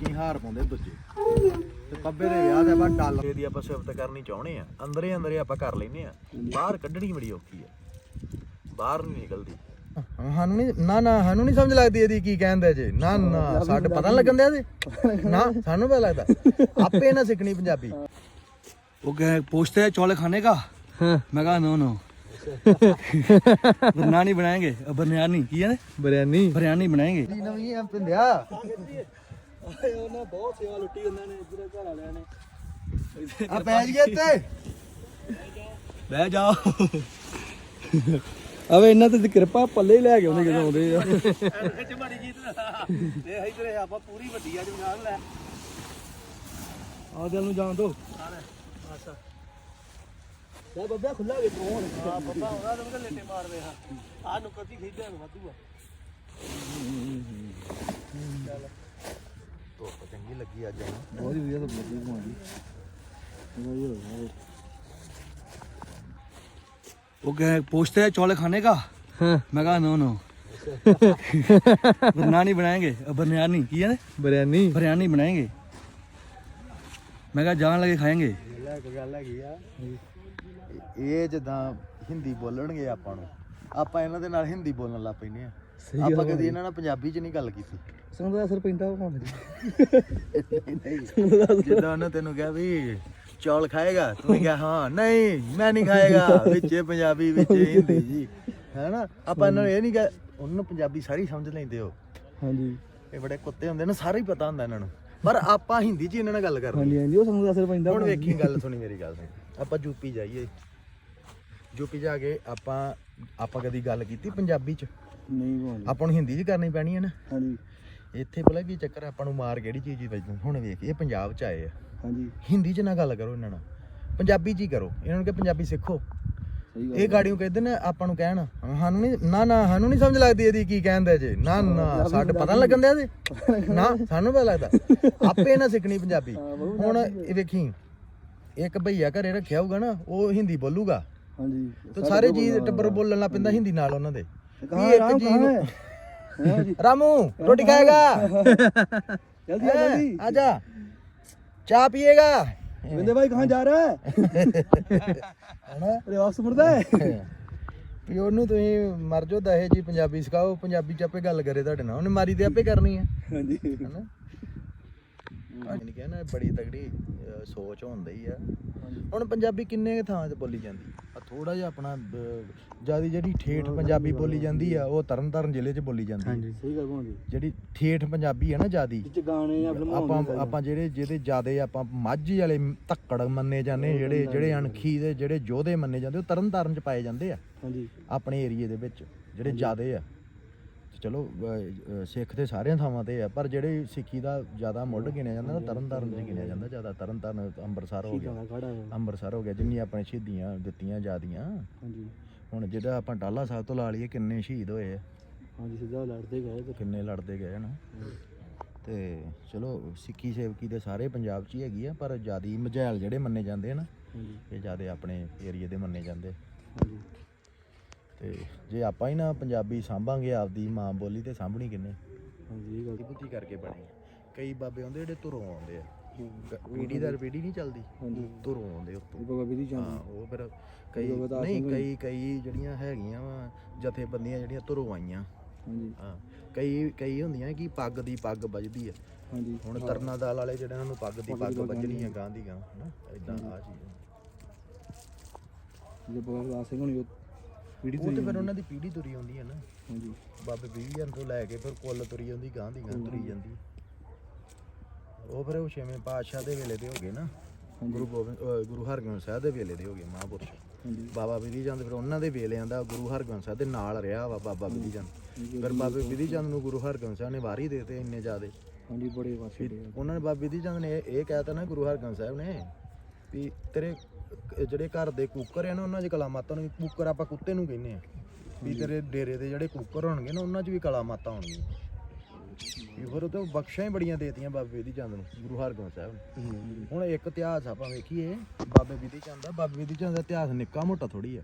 ਕੀ ਹਾਰ ਪਾਉਂਦੇ ਦੂਜੇ ਤੇ ਪੱਬੇ ਦੇ ਵਿਆਹ ਦਾ ਬਾ ਡਾਲ। ਦੀ ਆਪਾਂ ਸਿਫਤ ਕਰਨੀ ਚਾਹੁੰਦੇ ਆ। ਅੰਦਰੇ ਅੰਦਰੇ ਆਪਾਂ ਕਰ ਲੈਨੇ ਆ। ਬਾਹਰ ਕੱਢਣੀ ਬੜੀ ਔਖੀ ਆ। ਬਾਹਰ ਨਹੀਂ ਨਿਕਲਦੀ। ਸਾਨੂੰ ਨਹੀਂ ਨਾ ਨਾ ਸਾਨੂੰ ਨਹੀਂ ਸਮਝ ਲੱਗਦੀ ਇਹਦੀ ਕੀ ਕਹਿੰਦੇ ਜੇ। ਨਾ ਨਾ ਸਾਡੇ ਪਤਾ ਨਹੀਂ ਲੱਗਣ ਦਿਆ ਜੀ। ਨਾ ਸਾਨੂੰ ਪਤਾ ਲੱਗਦਾ। ਆਪੇ ਨਾ ਸਿੱਖਣੀ ਪੰਜਾਬੀ। ਉਹ ਕਹੇ ਪੁੱਛਤੇ ਹੈ ਚੌਲ ਖਾਣੇ ਦਾ ਮੈਂ ਕਹਾ ਨੋ ਨੋ ਬਰਨਾਨੀ ਬਣਾਏਗੇ। ਬਰਨਾਨੀ ਕੀ ਹੈ ਬਰਿਆਨੀ। ਬਰਿਆਨੀ ਬਣਾਏਗੇ। ਨਵੀਂ ਆ ਪਿੰਦਿਆ ਉਹਨਾਂ ਬਹੁਤ ਸੇਵਾ ਲੁੱਟੀ ਉਹਨਾਂ ਨੇ ਇਧਰ ਘਰ ਵਾਲਿਆਂ ਨੇ। ਆ ਪੈ ਗਏ ਤੇ ਬਹਿ ਜਾ। ਅਵੇ ਇਹਨਾਂ ਤੇ ਕਿਰਪਾ ਪੱਲੇ ਹੀ ਲੈ ਕੇ ਆਉਂਦੇ ਜਦੋਂ ਆਉਂਦੇ ਆ। ਇਹ ਇਧਰ ਆਪਾਂ ਪੂਰੀ ਵੱਡੀ ਅੱਜ ਬਣਾ ਲੈ। ਆ ਦਿਲ ਨੂੰ ਜਾਣ ਦੋ। ਲੈ ਬੱਬਿਆ ਖੁੱਲਾ ਵੇ ਕੋਣ ਆ ਪਤਾ ਹੋਣਾ ਤੁਮ ਲੇਟੇ ਮਾਰਦੇ ਹਾਂ ਆ ਨੁਕਰ ਦੀ ਖੇਡਿਆ ਨੂੰ ਵਾਧੂ ਆ। ਧੁੱਪ ਚੰਗੀ ਲੱਗੀ ਅੱਜ ਆਉਣਾ ਬਹੁਤ ਹੀ ਵਧੀਆ ਤਾਂ ਬੱਬੀ ਘੁਮਾਉਂਦੀ वो कह पूछते हैं चौले खाने का ਹਾਂ मैं कहा नो नो बिरयानी बनाएंगे अ, बिरयानी की है ना ਬਿਰਿਆਨੀ बिरयानी बनाएंगे मैं कहा जान लगे खाएंगे ਲੈ ਇੱਕ ਗੱਲ ਹੈਗੀ ਆ ਇਹ ਜਦਾਂ ਹਿੰਦੀ ਬੋਲਣਗੇ ਆਪਾਂ ਨੂੰ ਆਪਾਂ ਇਹਨਾਂ ਦੇ ਨਾਲ ਹਿੰਦੀ ਬੋਲਣ ਲੱਗ ਪੈਨੇ ਆ ਆਪਾਂ ਕਦੀ ਇਹਨਾਂ ਨਾਲ ਪੰਜਾਬੀ ਚ ਨਹੀਂ ਗੱਲ ਕੀਤੀ ਸੰਗ ਦਾ ਅਸਰ ਪੈਂਦਾ ਉਹ ਭਾਵੇਂ ਜਿੱਦਾਂ ਉਹਨੇ ਤੈਨੂੰ ਕਿਹਾ ਵੀ ਚੌਲ ਖਾਏਗਾ ਤੂੰ ਕਿਹਾ ਹਾਂ ਨਹੀਂ ਮੈਂ ਨਹੀਂ ਖਾਏਗਾ। ਵਿੱਚ ਪੰਜਾਬੀ ਵਿੱਚ ਹਿੰਦੀ ਜੀ। ਹੈਨਾ? ਆਪਾਂ ਇਹਨਾਂ ਨੂੰ ਇਹ ਨਹੀਂ ਕਿ ਉਹਨਾਂ ਨੂੰ ਪੰਜਾਬੀ ਸਾਰੀ ਸਮਝ ਲੈਂਦੇ ਹੋ। ਹਾਂਜੀ। ਇਹ ਬੜੇ ਕੁੱਤੇ ਹੁੰਦੇ ਨੇ ਸਾਰਾ ਹੀ ਪਤਾ ਹੁੰਦਾ ਇਹਨਾਂ ਨੂੰ। ਪਰ ਆਪਾਂ ਹਿੰਦੀ 'ਚ ਇਹਨਾਂ ਨਾਲ ਗੱਲ ਕਰਦੇ ਹਾਂਜੀ ਹਾਂਜੀ ਉਹ ਸੰਗ ਦਾ ਅਸਰ ਪੈਂਦਾ ਹੁਣ ਵੇਖੀ ਗੱਲ ਸੁਣੀ ਮੇਰੀ ਗੱਲ ਸੁਣੀ। ਆਪਾਂ ਯੂਪੀ ਜਾਈਏ। ਯੂਪੀ ਜਾ ਕੇ ਆਪਾਂ ਆਪਾਂ ਕਦੀ ਗੱਲ ਕੀਤੀ ਪੰਜਾਬੀ 'ਚ? ਨਹੀਂ ਆਪਾਂ ਨੂੰ ਹਿੰਦੀ 'ਚ ਕਰਨੀ ਪੈਣੀ ਹੈ ਨਾ। ਹਾਂਜੀ। ਇੱਥੇ ਪਤਾ ਕੀ ਚੱਕਰ ਆ, ਆਪਾਂ ਨੂੰ ਮਾਰ ਕਿਹੜੀ ਚੀਜ਼ ਦੀ ਵੱਜੂ ਹੁਣ ਵੇਖ ਇਹ ਪੰਜਾਬ 'ਚ ਆਏ ਆ। ਹਾਂਜੀ। ਹਿੰਦੀ 'ਚ ਨਾ ਗੱਲ ਕਰੋ ਇਹਨਾਂ ਨਾਲ। ਪੰਜਾਬੀ 'ਚ ਹੀ ਕਰੋ। ਇਹਨਾਂ ਨੂੰ ਕਿ ਪੰਜਾਬੀ ਸਿੱਖੋ। ਸਹੀ ਇਹ ਗਾੜੀਆਂ ਕਹਿੰਦੇ ਨੇ ਆਪਾਂ ਨੂੰ ਕਹਿਣ ਸਾਨੂੰ ਨਹੀਂ ਨਾ ਨਾ ਸਾਨੂੰ ਨਹੀਂ ਸਮਝ ਲੱਗਦੀ ਇਹਦੀ ਕੀ ਕਹਿੰਦੇ ਜੇ। ਨਾ ਨਾ ਸਾਡੇ ਪਤਾ ਲੱਗਣ ਦਿਆ ਜੇ ਨਾ ਸਾਨੂੰ ਪਤਾ ਲੱਗਦਾ। ਆਪੇ ਨਾ ਸਿੱਖਣੀ ਪੰਜਾਬੀ। ਹੁਣ ਇਹ ਵੇਖੀ ਇੱਕ ਭਈਆ ਘਰੇ ਰੱਖਿਆ ਹੋਊਗਾ ਨਾ ਉਹ ਹਿੰਦੀ ਬੋਲੂਗਾ। ਹਾਂਜੀ। ਤੇ ਸਾਰੇ ਜੀ ਟੱਬਰ ਬੋਲਣ ਲੱਗ ਪੈਂਦਾ ਹਿੰਦੀ ਨਾਲ ਉਹਨਾਂ ਦੇ। ਵੀ ਇੱਕ ਜੀ ਨੂੰ ਖਾਏਗਾ ਜਲਦੀ ਆ ਜਲਦੀ ਆ ਜਾ ਚਾਹ ਪੀਏਗਾ ਵਿੰਦੇ ਭਾਈ ਕਹਾਂ ਜਾ ਰਹਾ ਹੈ ਹਨਾ ਅਰੇ ਵਾਪਸ ਮੁੜਦਾ ਹੈ ਵੀ ਉਹਨੂੰ ਤੁਸੀਂ ਮਰ ਜੋ ਦਹੇ ਜੀ ਪੰਜਾਬੀ ਸਿਖਾਓ ਪੰਜਾਬੀ ਚ ਆਪੇ ਗੱਲ ਕਰੇ ਤੁਹਾਡੇ ਨਾਲ ਉਹਨੇ ਮਾਰੀ ਤੇ ਆਪੇ ਕਰਨੀ ਹੈ ਹਾਂਜੀ ਹਨਾ ਬੜੀ ਤਗੜੀ ਅਹ, ਸੋਚ ਹੁੰਦੀ ਆ ਹੁਣ ਪੰਜਾਬੀ ਕਿੰਨੇ ਥਾਂ ਤੇ ਬੋਲੀ ਜਾਂਦੀ ਥੋੜਾ ਜਿਹਾ ਆਪਣਾ ਜਿਆਦੀ ਜਿਹੜੀ ਠੇਠ ਪੰਜਾਬੀ ਬੋਲੀ ਜਾਂਦੀ ਆ ਉਹ ਤਰਨਤਾਰਨ ਜ਼ਿਲ੍ਹੇ 'ਚ ਬੋਲੀ ਜਾਂਦੀ ਆ। ਸਹੀ ਗੱਲ ਭਾਂਜੀ ਜਿਹੜੀ ਠੇਠ ਪੰਜਾਬੀ ਆ ਨਾ ਜਿਆਦੀ ਵਿੱਚ ਗਾਣੇ ਆ ਫਿਲਮਾਂ ਆਪਾਂ ਆਪਾਂ ਜਿਹੜੇ ਜਿਹਦੇ ਜਿਆਦੇ ਆਪਾਂ ਮਾਝੀ ਵਾਲੇ ਧੱਕੜ ਮੰਨੇ ਜਾਂਦੇ ਜਿਹੜੇ ਜਿਹੜੇ ਅਣਖੀ ਦੇ ਜਿਹੜੇ ਯੋਧੇ ਮੰਨੇ ਜਾਂਦੇ ਉਹ ਤਰਨਤਾਰਨ 'ਚ ਪਾਏ ਜਾਂਦੇ ਆ। ਹਾਂਜੀ। ਆਪਣੇ ਏਰੀਏ ਦੇ ਵਿੱਚ ਜਿਹੜੇ ਜਿਆਦੇ ਆ। ਚਲੋ ਸਿੱਖ ਤੇ ਸਾਰਿਆਂ ਥਾਵਾਂ ਤੇ ਆ ਪਰ ਜਿਹੜੇ ਸਿੱਖੀ ਦਾ ਜ਼ਿਆਦਾ ਮੁੱਢ ਗਿਣਿਆ ਜਾਂਦਾ ਨਾ ਤਰਨਤਾਰਨ 'ਚ ਗਿਣਿਆ ਜਾਂਦਾ ਜ਼ਿਆਦਾ ਤਰਨਤਾਰਨ ਅੰਮ੍ਰਿਤਸਰ ਹੋ ਗਿਆ। ਅੰਮ੍ਰਿਤਸਰ ਹੋ ਗਿਆ ਜਿੰਨੀ ਆਪਣੇ ਸ਼ਹੀਦੀਆਂ ਦਿੱਤੀਆਂ ਜਾਂਦੀਆਂ। ਹਾਂਜੀ। ਹੁਣ ਜਿਹੜਾ ਆਪਾਂ ਟਾਲਾ ਸਾਹਿਬ ਤੋਂ ਲਾ ਲਈਏ ਕਿੰਨੇ ਸ਼ਹੀਦ ਹੋਏ ਆ। ਹਾਂਜੀ ਸਿੱਧਾ ਲੜਦੇ ਗਏ ਕਿੰਨੇ ਲੜਦੇ ਗਏ ਨਾ ਤੇ ਚਲੋ ਸਿੱਖੀ ਸੇਵਕੀ ਦੇ ਸਾਰੇ ਪੰਜਾਬ 'ਚ ਹੀ ਹੈਗੀ ਆ ਪਰ ਜਿਆਦੀ ਮਝੈਲ ਜਿਹੜੇ ਮੰਨੇ ਜਾਂਦੇ ਆ ਨਾ ਇਹ ਜਿਆਦੇ ਆਪਣੇ ਏਰੀਏ ਦੇ ਮੰਨੇ ਜਾਂਦੇ। ਹਾਂਜੀ। ਤੇ ਜੇ ਆਪਾਂ ਹੀ ਨਾ ਪੰਜਾਬੀ ਸਾਂਭਾਂਗੇ ਆਪਦੀ ਮਾਂ ਬੋਲੀ ਤੇ ਸਾਂਭਣੀ ਕਿੰਨੇ? ਹਾਂਜੀ ਇਹ ਗੱਲ ਬੁੱਧੀ ਕਰਕੇ ਬਣੇ ਕਈ ਬਾਬੇ ਆਉਂਦੇ ਜਿਹੜੇ ਧੁਰੋਂ ਆਉਂਦੇ ਆ। ਪੀੜੀ ਦਰ ਪੀੜੀ ਨਹੀਂ ਚੱਲਦੀ। ਧੁਰੋਂ ਆਉਂਦੇ ਉੱਤੋਂ। ਬਾਬਾ ਵਿਧੀ ਹਾਂ ਚੰਦ ਉਹ ਫਿਰ ਕਈ ਨਹੀਂ ਕਈ ਕਈ ਜਿਹੜੀਆਂ ਹੈਗੀਆਂ ਵਾ ਜਥੇਬੰਦੀਆਂ ਜਿਹੜੀਆਂ ਧੁਰੋਂ ਆਈਆਂ। ਹਾਂਜੀ। ਹਾਂ ਕਈ ਕਈ ਹੁੰਦੀਆਂ ਕਿ ਪੱਗ ਦੀ ਪੱਗ ਵੱਜਦੀ ਆ। ਹਾਂਜੀ। ਹੁਣ ਤਰਨਾ ਦਾਲ ਵਾਲੇ ਜਿਹੜੇ ਉਹਨਾਂ ਨੂੰ ਪੱਗ ਦੀ ਪੱਗ ਵੱਜਣੀ ਆ ਗਾਂ ਦੀ ਗਾਂ ਹਨਾ? ਇਦਾਂ ਆ ਚੀਜ਼। ਜੇ ਬਾਬਾ ਸਿੰਘ ਹੋਣੀ ਪੀੜੀ ਉਹ ਤੇ ਫਿਰ ਉਹਨਾਂ ਦੀ ਪੀੜੀ ਤੁਰੀ ਆਉਂਦੀ ਆ ਨਾ। ਹਾਂਜੀ। ਬਾਬੇ ਬੀਜਨ ਤੋਂ ਲੈ ਕੇ ਫਿਰ ਕੁੱਲ ਤੁਰੀ ਜਾਂਦੀ ਗਾਂ ਦੀ ਗਾਂ ਤੁਰੀ ਜਾਂਦੀ। ਉਹ ਫਿਰ ਉਹ ਛੇਵੇਂ ਪਾਤਸ਼ਾਹ ਦੇ ਵੇਲੇ ਦੇ ਹੋ ਗਏ ਨਾ। ਗੁਰੂ ਗੋਬਿੰਦ ਅਹ ਗੁਰੂ ਹਰਗੋਬਿੰਦ ਸਾਹਿਬ ਦੇ ਵੇਲੇ ਦੇ ਹੋ ਗਏ ਮਹਾਂਪੁਰਸ਼। ਹਾਂਜੀ। ਬਾਬਾ ਬਿਧੀ ਚੰਦ ਫਿਰ ਉਹਨਾਂ ਦੇ ਵੇਲਿਆਂ ਦਾ ਗੁਰੂ ਹਰਗੋਬਿੰਦ ਸਾਹਿਬ ਦੇ ਨਾਲ ਰਿਹਾ ਵਾ ਬਾਬਾ ਬਿਧੀ ਚੰਦ। ਫਿਰ ਬਾਬੇ ਬਿਧੀ ਚੰਦ ਨੂੰ ਗੁਰੂ ਹਰਗੋਬਿੰਦ ਸਾਹਿਬ ਨੇ ਵਾਰੀ ਦਿੱਤੇ ਇੰਨੇ ਜ਼ਿਆਦੇ। ਹਾਂਜੀ ਬੜੇ ਵਾਸੇ ਉਹਨਾਂ ਨੇ ਬਾਬੇ ਬਿਧੀ ਚੰਦ ਨੇ ਇਹ- ਇਹ ਕਹਿਤਾ ਨਾ ਗੁਰੂ ਹਰਗੋਬਿੰਦ ਸਾਹਿਬ ਨੇ ਵੀ ਤੇਰੇ ਜਿਹੜੇ ਘਰ ਦੇ ਕੁੱਕਰ ਆ ਨਾ ਉਹਨਾਂ 'ਚ ਕਲਾ ਮਾਤਾ ਨੂੰ ਕੁੱਕਰ ਆਪਾਂ ਕੁੱਤੇ ਨੂੰ ਕਹਿੰਦੇ ਆ। ਵੀ ਤੇਰੇ ਡੇਰੇ ਦੇ ਜਿਹੜੇ ਕੁੱਕਰ ਹੋਣਗੇ ਨਾ ਉਹਨਾਂ 'ਚ ਵੀ ਕਲਾ ਮਾਤਾ ਹੋਣਗੀਆਂ। ਵੀ ਫਿਰ ਉਹ ਤੋਂ ਬਖਸ਼ਾਂ ਹੀ ਬੜੀਆਂ ਦੇਤੀਆਂ ਬਾਬੇ ਬਿਧੀ ਚੰਦ ਨੂੰ ਗੁਰੂ ਹਰਗੋਬਿੰਦ ਸਾਹਿਬ ਨੇ। ਹੁਣ ਇੱਕ ਇਤਿਹਾਸ ਆਪਾਂ ਵੇਖੀਏ ਬਾਬੇ ਬਿਧੀ ਚੰਦ ਦਾ। ਬਾਬੇ ਬਿਧੀ ਚੰਦ ਦਾ ਇਤਿਹਾਸ ਨਿੱਕਾ ਮੋਟਾ ਥੋੜੀ ਆ।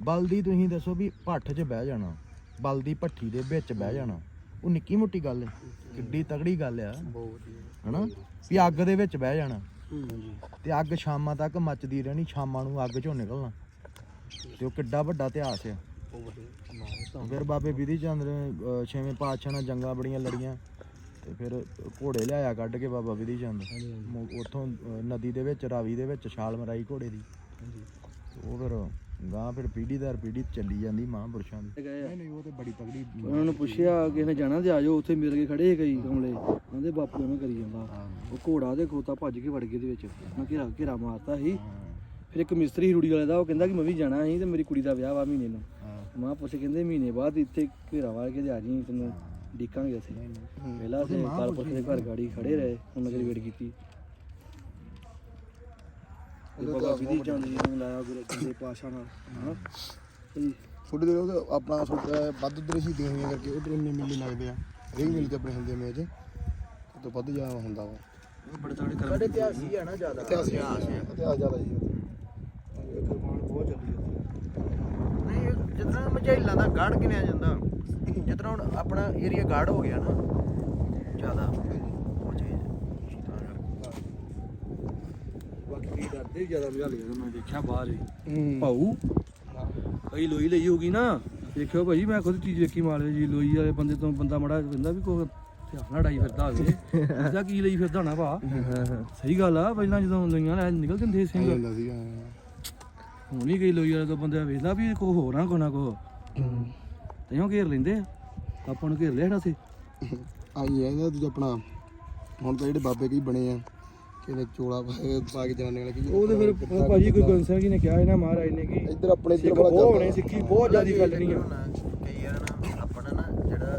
ਬਲਦੀ ਤੁਸੀਂ ਦੱਸੋ ਵੀ ਭੱਠ 'ਚ ਬਹਿ ਜਾਣਾ ਬਲਦੀ ਭੱਠੀ ਦੇ ਵਿੱਚ ਬਹਿ ਜਾਣਾ ਉਹ ਨਿੱਕੀ ਮੋਟੀ ਗੱਲ ਹੈ ਕਿੱਡੀ ਤਗੜੀ ਗੱਲ ਆ। ਹਨਾ? ਵੀ ਅੱਗ ਦੇ ਵਿੱਚ ਬਹਿ ਜਾਣਾ। ਤੇ ਅੱਗ ਸ਼ਾਮਾਂ ਤੱਕ ਮੱਚਦੀ ਰਹਿਣੀ ਸ਼ਾਮਾਂ ਨੂੰ ਅੱਗ ਚੋਂ ਨਿਕਲਣਾ। ਤੇ ਉਹ ਕਿੱਡਾ ਵੱਡਾ ਇਤਿਹਾਸ ਆ। ਫਿਰ ਬਾਬੇ ਵਿਧੀ ਚੰਦ ਨੇ ਛੇਵੇਂ ਪਾਤਸ਼ਾਹ ਨਾਲ ਜੰਗਾਂ ਬੜੀਆਂ ਲੜੀਆਂ। ਤੇ ਫਿਰ ਘੋੜੇ ਲਿਆਇਆ ਕੱਢ ਕੇ ਬਾਬਾ ਵਿਧੀ ਚੰਦ। ਉੱਥੋਂ ਨਦੀ ਦੇ ਵਿੱਚ ਰਾਵੀ ਦੇ ਵਿੱਚ ਛਾਲ ਮਰਾਈ ਘੋੜੇ ਦੀ। ਉਹ ਫਿਰ ਗਾਂ ਫਿਰ ਪੀੜੀ ਦਰ ਪੀੜੀ ਚੱਲੀ ਜਾਂਦੀ ਮਹਾਂਪੁਰਸ਼ਾਂ ਦੀ। ਨਹੀਂ ਨਹੀਂ ਉਹ ਤੇ ਬੜੀ ਤਗੜੀ ਉਹਨਾਂ ਨੂੰ ਪੁੱਛਿਆ ਕਿਸੇ ਨੇ ਜਾਣਾ ਤੇ ਆਜੋ ਉੱਥੇ ਮਿਲ ਕੇ ਖੜੇ ਕਈ ਕਮਲੇ। ਕਹਿੰਦੇ ਬਾਪੂ ਐਵੇਂ ਕਰੀ ਜਾਂਦਾ। ਉਹ ਘੋੜਾ ਤੇ ਖੋਤਾ ਭੱਜ ਕੇ ਵੜ ਗਏ ਦੇ ਵਿੱਚ। ਮੈਂ ਘੇਰਾ ਘੇਰਾ ਮਾਰਤਾ ਸੀ। ਫਿਰ ਇੱਕ ਮਿਸਤਰੀ ਰੂੜੀ ਵਾਲੇ ਦਾ ਉਹ ਕਹਿੰਦਾ ਕਿ ਮੈਂ ਵੀ ਜਾਣਾ ਸੀ ਤੇ ਮੇਰੀ ਕੁੜੀ ਦਾ ਵਿਆਹ ਵਾ ਮਹੀਨੇ ਨੂੰ। ਮਾਂ ਪੁੱਛ ਕਹਿੰਦੇ ਮਹੀਨੇ ਬਾਅਦ ਇੱਥੇ ਘੇਰਾ ਵਾਰ ਕੇ ਤੇ ਆ ਜੀ ਤੈਨੂੰ ਡੀਕਾਂਗੇ ਅਸੀਂ। ਪਹਿਲਾਂ ਤੇ ਕਾਲ ਪੁੱਛ ਦੇ ਘਰ ਗਾੜੀ ਖੜੇ ਰਹੇ ਉਹਨਾਂ ਦੀ ਵੇਟ ਕੀਤੀ। ਬਾਬਾ ਵਿਧੀ ਚੰਦ ਜੀ ਨੂੰ ਲਾਇਆ ਗੁਰੂ ਜੀ ਪਾਸ਼ਾ ਨਾਲ ਹਾਂ ਜੀ ਛੋਟੇ ਦੇ ਉਹ ਆਪਣਾ ਛੋਟਾ ਵੱਧ ਉਧਰ ਸੀ ਦੀਆਂ ਹੋਈਆਂ ਕਰਕੇ ਉਧਰ ਇੰਨੇ ਮੇਲੇ ਲੱਗਦੇ ਆ। ਹਰੇਕ ਮੇਲੇ ਤੇ ਆਪਣੇ ਹੁੰਦੇ ਆ ਮੇਜ। ਤੋਂ ਵੱਧ ਜਾ ਹੁੰਦਾ ਵਾ। ਬੜੇ ਤਗੜੇ ਕਰ ਸਾਡੇ ਇਤਿਹਾਸ ਹੀ ਆ ਨਾ ਜ਼ਿਆਦਾ। ਇਤਿਹਾਸ ਹੀ ਇਤਿਹਾਸ ਜ਼ਿਆਦਾ ਜੀ ਕੁਰਬਾਨ ਬਹੁਤ ਚੱਲੀ ਨਹੀਂ ਜਿੱਦਾਂ ਮਝੈਲਾਂ ਦਾ ਗੜ ਗਿਣਿਆ ਜਾਂਦਾ ਜਿੱਦਾਂ ਹੁਣ ਆਪਣਾ ਏਰੀਆ ਗੜ ਹੋ ਗਿਆ ਨਾ ਜ਼ਿਆਦਾ ਉਹ ਚੀਜ਼ ਤਾਂ ਕਰਕੇ। ਬਾਕੀ ਕੀ ਡਰਦੇ ਵੀ ਜ਼ਿਆਦਾ ਮਜ਼ਾ ਲਿਆ ਮੈਂ ਦੇਖਿਆ ਬਾਹਰ ਹੀ। ਹੂੰ। ਭਾਊ ਕਈ ਲੋਈ ਲਈ ਹੋਗੀ ਨਾ ਦੇਖਿਓ ਭਾਈ ਮੈਂ ਖੁਦ ਚੀਜ਼ ਵੇਖੀ ਮਾਲੇ ਜੀ ਲੋਈ ਵਾਲੇ ਬੰਦੇ ਤੋਂ ਬੰਦਾ ਮੜਾ ਕਹਿੰਦਾ ਵੀ ਕੋਈ ਧਿਆਨ ਨਾਲ ਡਾਈ ਫਿਰਦਾ ਹੋਵੇ। ਇਹਦਾ ਕੀ ਲਈ ਫਿਰਦਾ ਹੋਣਾ ਭਾ? ਸਹੀ ਗੱਲ ਆ ਪਹਿਲਾਂ ਜਦੋਂ ਲੋਈਆਂ ਲੈ ਨਿਕਲ ਜਾਂਦੇ ਸੀ ਸਿੰਘ ਹੁੰਦਾ ਸੀ ਹੁਣ ਹੀ ਕਈ ਲੋਈ ਵਾਲੇ ਤੋਂ ਬੰਦੇ ਵੇਖਦਾ ਵੀ ਕੋ ਹੋਰ ਨਾ ਕੋ ਨਾ ਕੋ ਤੈਨੂੰ ਘੇਰ ਲੈਂਦੇ ਆ। ਆਪਾਂ ਨੂੰ ਘੇਰ ਲਿਆ ਨਾ ਸੀ। ਆਈ ਹੈ ਦੂਜਾ ਆਪਣਾ। ਹੁਣ ਤਾਂ ਜਿਹੜੇ ਬਾਬੇ ਕਈ ਬਣੇ ਆ। ਕਿਹਨੇ ਚੋਲਾ ਪਾ ਕੇ- ਪਾ ਕੇ ਜਾਣੇ ਵਾਲੇ ਕੀ ਉਹ ਤੇ ਫਿਰ ਭਾਜੀ ਕੋਈ ਗੰਸਾ ਜੀ ਨੇ ਕਿਹਾ ਇਹਨਾਂ ਮਹਾਰਾਜ ਨੇ ਕਿ ਇੱਧਰ ਆਪਣੇ ਇੱਧਰ ਸਿੱਖ ਬੜਾ ਬਹੁਤ ਹੋਣੇ ਸਿੱਖੀ ਬਹੁਤ ਜ਼ਿਆਦਾ ਫੈਲਣੀ ਆ। ਕਈ ਨਾ ਆਪਣਾ ਨਾ ਜਿਹੜਾ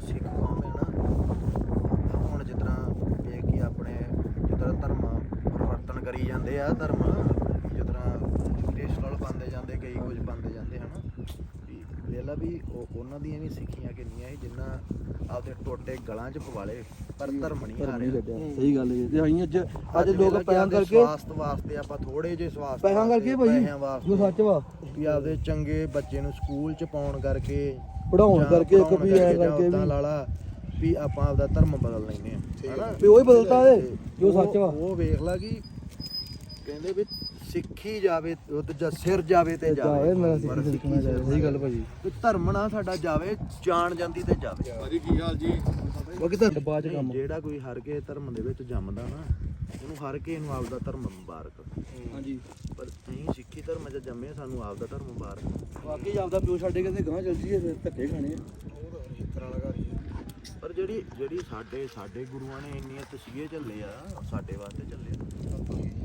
ਸਿੱਖ ਕੌਮ ਹੈ ਨਾ ਹੁਣ ਜਿਸ ਤਰ੍ਹਾਂ ਕੇ ਆਪਣੇ ਜਿਸ ਤਰ੍ਹਾਂ ਧਰਮ ਪਰਿਵਰਤਨ ਕਰੀ ਜਾਂਦੇ ਆ ਧਰਮ ਜਿਸ ਤਰ੍ਹਾਂ ਕ੍ਰਿਸਟਲ ਬੰਦੇ ਜਾਂਦੇ ਕਈ ਕੁਝ ਬੰਦੇ ਜਾਂਦੇ ਹਨ ਵੀ ਵੇਲਾ ਵੀ ਉਹ ਉਹਨਾਂ ਦੀਆਂ ਵੀ ਸਿੱਖੀਆਂ ਕਿੰਨੀਆਂ ਸੀ ਜਿੰਨਾ ਆਪਦੇ ਟੋਟੇ ਗਲਾਂ 'ਚ ਪਵਾਲੇ ਪਰ ਧਰਮ ਨਹੀਂ ਆ ਰਿਹਾ ਸਹੀ ਗੱਲ ਹੈ ਤੇ ਅਸੀਂ ਅੱਜ ਅੱਜ ਲੋਕ ਲਾ ਕਿ ਆਪਦੇ ਕਰਕੇ ਸਵਾਸਥ ਵਾਸਤੇ ਆਪਾਂ ਥੋੜੇ ਜਿਹੇ ਸਵਾਸਥ ਪੈਸਾ ਕਰਕੇ ਵਾਸਤੇ, ਭਾਈ ਪੈਸਿਆਂ ਵਾਸਤੇ ਜੋ ਸੱਚ ਵਾ। ਵੀ ਆਪਦੇ ਚੰਗੇ ਬੱਚੇ ਨੂੰ ਸਕੂਲ ਚ ਪਾਉਣ ਕਰਕੇ ਪੜਾਉਣ ਜਾਂ ਕਰਕੇ ਇੱਕ ਪੜ੍ਹਾਉਣ ਵੀ ਐ ਜਾਂ ਕਰਕੇ ਉੱਦਾਂ ਵੀ। ਲਾਲਾ ਵੀ ਆਪਾਂ ਆਪਦਾ ਧਰਮ ਬਦਲ ਲੈਨੇ ਆ ਹਨਾ? ਵੀ ਉਹੀ ਬਦਲਤਾ ਏ ਜੋ ਸੱਚ ਵਾ। ਉਹ ਵੇਖ ਲਾ ਕਿ ਕਹਿੰਦੇ ਵੀ ਸਿੱਖੀ ਜਾਵੇ ਤੇ ਜਾਂ ਸਿਰ ਜਾਵੇ ਤੇ ਜਾਵੇ। ਜਾਵੇ ਮੇਰਾ ਸਿੱਖੀ ਸਿੱਖਣਾ ਚਾਹੀਦਾ। ਸਹੀ ਗੱਲ ਭਾਜੀ। ਵੀ ਧਰਮ ਨਾ ਸਾਡਾ ਜਾਵੇ ਜਾਣ ਜਾਂਦੀ ਤੇ ਜਾਵੇ। ਭਾਜੀ ਕੀ ਹਾਲ ਜੀ? ਬਾਕੀ ਤਾਂ ਬਾਅਦ ਚ ਕੰਮ। ਜਿਹੜਾ ਕੋਈ ਹਰ ਕੇ ਧਰਮ ਦੇ ਵਿੱਚ ਜੰਮਦਾ ਨਾ ਉਹਨੂੰ ਹਰ ਕੇ ਨੂੰ ਆਪਦਾ ਧਰਮ ਮੁਬਾਰਕ। ਹਾਂਜੀ। ਪਰ ਅਸੀਂ ਸਿੱਖੀ ਧਰਮ 'ਚ ਜੰਮੇ ਸਾਨੂੰ ਆਪਦਾ ਧਰਮ ਮੁਬਾਰਕ। ਬਾਕੀ ਆਪਦਾ ਪਿਓ ਛੱਡੇ ਕਹਿੰਦੇ ਗਾਂ ਚੱਲ ਜੀਏ ਫਿਰ ਧੱਕੇ ਖਾਣੇ ਆ। ਪਰ ਜਿਹੜੀ ਜਿਹੜੀ ਸਾਡੇ ਸਾਡੇ ਗੁਰੂਆਂ ਨੇ ਇੰਨੀਆਂ ਤਸੀਹੇ ਝੱਲੇ ਆ ਸਾਡੇ ਵਾਸਤੇ ਝੱਲੇ ਆ।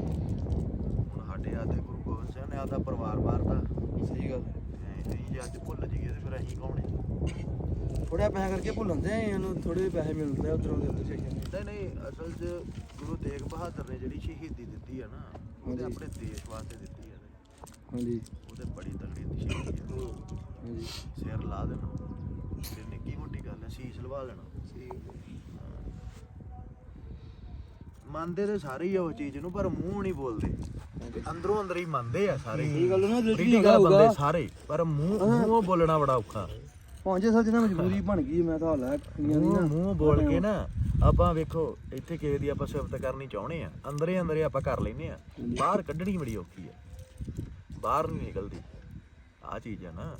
ਸਾਡੇ ਆਦੇ ਗੁਰੂ ਗੋਬਿੰਦ ਸਿੰਘ ਨੇ ਆਦਾ ਪਰਿਵਾਰ ਵਾਰਤਾ। ਸਹੀ ਗੱਲ ਅਸੀਂ ਜੇ ਅੱਜ ਭੁੱਲ ਜਾਈਏ ਤੇ ਫਿਰ ਅਸੀਂ ਕੌਣ ਹੈ ਥੋੜਾ ਪੈਸਾ ਕਰਕੇ ਭੁੱਲਣਦੇ ਆ ਇਹਨੂੰ ਥੋੜੇ ਪੈਸੇ ਮਿਲਦੇ ਆ ਉਧਰੋਂ ਦੇ ਉੱਧਰ ਨਹੀਂ ਨਹੀਂ ਅਸਲ 'ਚ ਗੁਰੂ ਤੇਗ ਬਹਾਦਰ ਨੇ ਜਿਹੜੀ ਸ਼ਹੀਦੀ ਦਿੱਤੀ ਆ ਨਾ ਉਹਦੇ ਆਪਣੇ ਦੇਸ਼ ਵਾਸਤੇ ਦਿੱਤੀ ਆ। ਹਾਂਜੀ। ਉਹਦੇ ਬੜੀ ਤਗੜੀ ਸ਼ਹੀਦੀ ਆ। ਹਾਂਜੀ। ਸਿਰ ਲਾ ਦੇਣਾ। ਤੇ ਨਿੱਕੀ ਮੋਟੀ ਗੱਲ ਹੈ ਸੀਸ ਲਵਾ ਲੈਣਾ ਮੰਨਦੇ ਤੇ ਸਾਰੇ ਹੀ ਆ ਉਹ ਚੀਜ਼ ਨੂੰ ਪਰ ਮੂੰਹ ਨਹੀਂ ਬੋਲਦੇ। ਅੰਦਰੋਂ ਅੰਦਰ ਹੀ ਮੰਨਦੇ ਆ ਸਾਰੇ। ਇਹ ਗੱਲ ਨਾ ਦਿਲ ਹੈਗਾ ਬੰਦੇ ਸਾਰੇ ਪਰ ਮੂੰਹ ਮੂੰਹੋਂ ਬੋਲਣਾ ਬੜਾ ਔਖਾ। ਪਹੁੰਚੇ ਸੱਚ ਨਾ ਮਜਬੂਰੀ ਬਣ ਗਈ ਮੈਂ ਤਾਂ ਹਾਲਾ ਕੁੜੀਆਂ ਦੀ ਨਾ। ਮੂੰਹ ਬੋਲ ਕੇ ਨਾ ਆਪਾਂ ਵੇਖੋ ਇੱਥੇ ਕਿਸੇ ਦੀ ਆਪਾਂ ਸਿਫਤ ਕਰਨੀ ਚਾਹੁੰਦੇ ਆ। ਅੰਦਰੇ ਅੰਦਰੇ ਆਪਾਂ ਕਰ ਲੈਨੇ ਆ। ਬਾਹਰ ਕੱਢਣੀ ਬੜੀ ਔਖੀ ਆ। ਬਾਹਰ ਨਹੀਂ ਨਿਕਲਦੀ। ਆ ਚੀਜ਼ ਆ ਨਾ।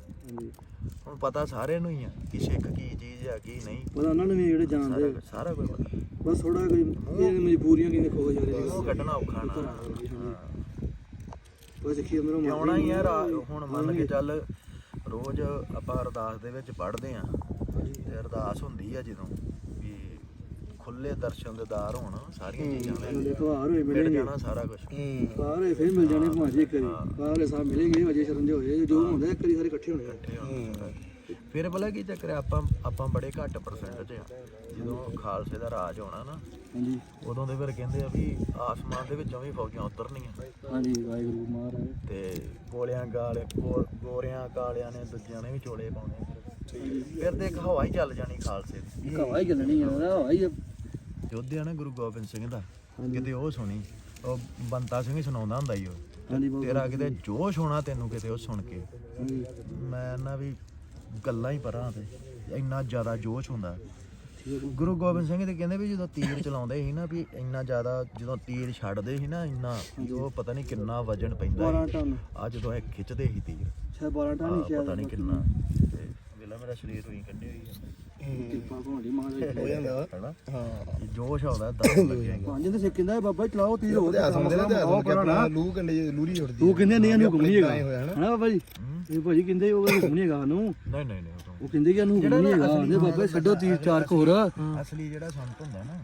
ਹੁਣ ਪਤਾ ਸਾਰਿਆਂ ਨੂੰ ਹੀ ਆ ਕਿ ਸਿੱਖ ਕੀ ਚੀਜ਼ ਆ ਕੀ ਨਹੀਂ। ਪਤਾ ਉਹਨਾਂ ਨੂੰ ਵੀ ਜਿਹੜੇ ਸਾਰਾ ਜਾਣਦੇ ਸਾਰਾ ਕੁਝ ਪਤਾ। ਬਸ ਥੋੜਾ ਕੋਈ ਇਹ ਮਜਬੂਰੀਆਂ ਕਿਵੇਂ ਖੋ ਜਾ ਰਹੀ ਮੂੰਹ ਕੱਢਣਾ ਔਖਾ ਨਾ। ਉਹ ਦੇਖੀ ਅੰਦਰੋਂ ਤੇ ਆਉਣਾ ਹੀ ਯਾਰ ਹੁਣ ਮੰਨ ਕੇ ਚੱਲ ਰੋਜ਼ ਆਪਾਂ ਅਰਦਾਸ ਦੇ ਵਿੱਚ ਪੜ੍ਹਦੇ ਆ ਤੇ ਅਰਦਾਸ ਹੁੰਦੀ ਆ ਜਦੋਂ ਵੀ ਖੁੱਲੇ ਦਰਸ਼ਨ ਦੇਦਾਰ ਹੋਣ ਸਾਰੀਆਂ ਚੀਜ਼ਾਂ ਲੈ ਦੇਖੋ ਹਾਰ ਹੋਏ ਮਿਲ ਜਾਣਾ ਸਾਰਾ ਕੁਝ ਹਾਰ ਹੋਏ ਫਿਰ ਮਿਲ ਜਾਣੇ ਭਾਂਜੇ ਇੱਕ ਵਾਰੀ। ਹਾਰੇ ਸਾਹ ਮਿਲੇਗੇ ਅਜੇ ਸ਼ਰਨ ਜੋ ਹੋਏ ਜੋ ਹੁੰਦਾ ਇੱਕ ਵਾਰੀ ਸਾਰੇ ਇਕੱਠੇ ਹੋਣੇ ਆ। ਫਿਰ ਭਲਾ ਕੀ ਚੱਕਰ ਆ, ਆਪਾਂ ਆਪਾਂ ਬੜੇ ਘੱਟ ਪਰਸੈਂਟ 'ਚ ਆ। ਜਦੋਂ ਖਾਲਸੇ ਦਾ ਰਾਜ ਹੋਣਾ ਨਾ ਹਾਂਜੀ। ਉਦੋਂ ਦੇ ਫਿਰ ਕਹਿੰਦੇ ਆ ਵੀ ਆਸਮਾਨ ਦੇ ਵਿੱਚੋਂ ਵੀ ਫੌਜਾਂ ਉਤਰਨੀਆਂ। ਹਾਂਜੀ ਵਾਹਿਗੁਰੂ ਮਹਾਰਾਜ। ਤੇ ਗੋਲਿਆਂ ਗਾਲੇ ਗੋਰਿਆਂ ਕਾਲਿਆਂ ਨੇ ਦੂਜਿਆਂ ਨੇ ਵੀ ਚੋਲੇ ਪਾਉਣੇ। ਫਿਰ ਤੇ ਇੱਕ ਹਵਾ ਹੀ ਚੱਲ ਜਾਣੀ ਖਾਲਸੇ ਦੀ। ਹਵਾਈ ਚੱਲਣੀ ਆ ਨਾ ਹਵਾਈ ਯੋਧਿਆ ਨਾ ਗੁਰੂ ਗੋਬਿੰਦ ਸਿੰਘ ਦਾ ਕਿਤੇ ਉਹ ਸੁਣੀ ਉਹ ਬੰਤਾ ਸਿੰਘ ਹੀ ਸੁਣਾਉਂਦਾ ਹੁੰਦਾ ਈ ਉਹ। ਤੇਰਾ ਕਿਤੇ ਜੋਸ਼ ਹੋਣਾ ਤੈਨੂੰ ਕਿਤੇ ਉਹ ਸੁਣ ਕੇ। ਮੈਂ ਨਾ ਵੀ ਗੱਲਾਂ ਹੀ ਪਰਾਂ ਤੇ ਇੰਨਾ ਜ਼ਿਆਦਾ ਜੋਸ਼ ਹੁੰਦਾ। ਠੀਕ ਹੈ ਗੁਰੂ ਗੋਬਿੰਦ ਸਿੰਘ ਦੇ ਕਹਿੰਦੇ ਵੀ ਜਦੋਂ ਤੀਰ ਚਲਾਉਂਦੇ ਸੀ ਨਾ ਵੀ ਇੰਨਾ ਜ਼ਿਆਦਾ ਜਦੋਂ ਤੀਰ ਛੱਡਦੇ ਸੀ ਨਾ ਇੰਨਾ ਜੋ ਪਤਾ ਨਹੀਂ ਕਿੰਨਾ ਵਜਨ ਪੈਂਦਾ 12 ਟਨ। ਆ ਜਦੋਂ ਇਹ ਖਿੱਚਦੇ ਸੀ ਤੀਰ। ਸ਼ਾਇਦ 12 ਟਨ ਆਹ, ਹੀ ਸ਼ਾਇਦ। ਪਤਾ ਨਹੀਂ ਕਿੰਨਾ। ਤੇ ਵੇਲਾ ਮੇਰਾ ਸਰੀਰ ਹੋਈ ਕੰਡੇ ਹੋਈ ਜਾਂਦਾ ਕਿਰਪਾ ਭਾਂਡੀ ਮਹਾਰਾਜ ਹੋ ਜਾਂਦਾ ਹੈਨਾ? ਹਾਂ। ਜੋਸ਼ ਆਉਂਦਾ ਦਮ ਲੱਗਿਆ ਪੰਜ ਤੇ ਸਿੱਖ ਕਹਿੰਦਾ ਬਾਬਾ ਚਲਾਓ ਤੀਰ ਹੋਰ ਉਹਦੇ ਸਮਝਦੇ ਨਾ ਤੇ ਲੂ ਕੰਡੇ ਲੂਰੀ ਉੱਡਦੀ ਤੂੰ ਕਹਿੰਦੇ ਨਹੀਂ ਇਹਨੂੰ ਹੁਕਮ ਨਹੀਂ ਹੈਗਾ। ਐਂ ਹੋਇਆ ਹਨਾ ਹਨਾ ਬਾਬਾ ਜੀ? ਹੂੰ। ਇਹ ਭਾਜੀ ਕਹਿੰਦੇ ਉਹ ਹੁਕਮ ਨਹੀਂ ਹੈਗਾ ਨੂੰ ਨਹੀਂ ਨਹੀਂ ਨਹੀਂ ਉਹ ਤਾਂ- ਉਹ ਕਹਿੰਦੇ ਕਿ ਇਹਨੂੰ ਹੁਕਮ ਨਹੀਂ ਹੈਗਾ। ਕਹਿੰਦੇ ਬਾਬਾ ਛੱਡੋ ਤੀਰ ਚਾਰ ਕੁ ਹੋਰ ਅਸਲੀ ਜਿਹੜਾ ਸੰਤ ਹੁੰਦਾ ਨਾ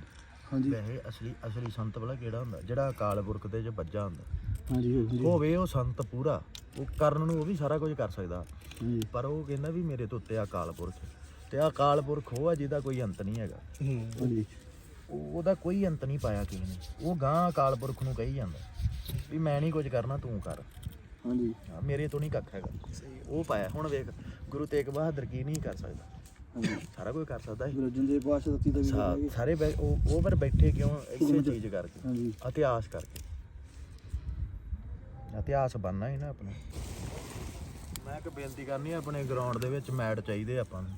ਹਾਂਜੀ। ਵੈਸੇ ਅਸਲੀ ਅਸਲੀ ਸੰਤ ਵਾਲਾ ਕਿਹੜਾ ਹੁੰਦਾ? ਜਿਹੜਾ ਅਕਾਲ ਪੁਰਖ ਦੇ ਚ ਵੱਜਾ ਹੁੰਦਾ। ਹਾਂਜੀ ਹਾਂਜੀ। ਹੋਵੇ ਉਹ ਸੰਤ ਪੂਰਾ ਉਹ ਕਰਨ ਨੂੰ ਉਹ ਵੀ ਸਾਰਾ ਕੁਝ ਕਰ ਸਕਦਾ। ਹਾਂਜੀ। ਪਰ ਉਹ ਕਹਿੰਦਾ ਵੀ ਮੇਰੇ ਤੋਂ ਉੱਤੇ ਅਕਾਲ ਪੁਰਖ। ਤੇ ਅਕਾਲ ਪੁਰਖ ਉਹ ਆ ਜਿਹਦਾ ਕੋਈ ਅੰਤ ਨਹੀਂ ਹੈਗਾ। ਹਾਂਜੀ। ਉਹ- ਉਹਦਾ ਕੋਈ ਅੰਤ ਨਹੀਂ ਪਾਇਆ ਕਿਸੇ ਨੇ। ਉਹ ਗਾਂ ਅਕਾਲ ਪੁਰਖ ਨੂੰ ਕਹੀ ਜਾਂਦਾ। ਵੀ ਮੈਂ ਨਹੀਂ ਕੁਝ ਕਰਨਾ ਤੂੰ ਕਰ। ਹਾਂਜੀ। ਹਾਂ, ਮੇਰੇ ਤੋਂ ਨਹੀਂ ਕੱਖ ਹੈਗਾ। ਉਹ ਪਾਇਆ। ਹੁਣ ਵੇਖ ਗੁਰੂ ਤੇਗ ਬਹਾਦਰ ਕੀ ਨਹੀਂ ਕਰ ਸਕਦਾ। ਹਾਂਜੀ। ਸਾਰਾ ਕੁਝ ਕਰ ਸਕਦਾ ਹੈ ਗੁਰੂ ਅਰਜਨ ਦੇਵ ਪਾਤਸ਼ਾਹ ਦਿੱਤੀ ਦਾ ਵੀ ਸਾ- ਹੈਗਾ ਸਾਰੇ ਬੈ- ਉਹ ਉਹ ਪਰ ਬੈਠੇ ਕਿਉਂ? ਇਸੇ ਚੀਜ਼ ਕਰਕੇ। ਹਾਂਜੀ। ਇਤਿਹਾਸ ਕਰਕੇ। ਇਤਿਹਾਸ ਬਣਨਾ ਹੀ ਨਾ ਆਪਣਾ। ਮੈਂ ਇੱਕ ਬੇਨਤੀ ਕਰਨੀ ਆ ਆਪਣੇ ਗਰਾਊਂਡ ਦੇ ਵਿੱਚ ਮੈਟ ਚਾਹੀਦੇ ਆ ਆਪਾਂ ਨੂੰ।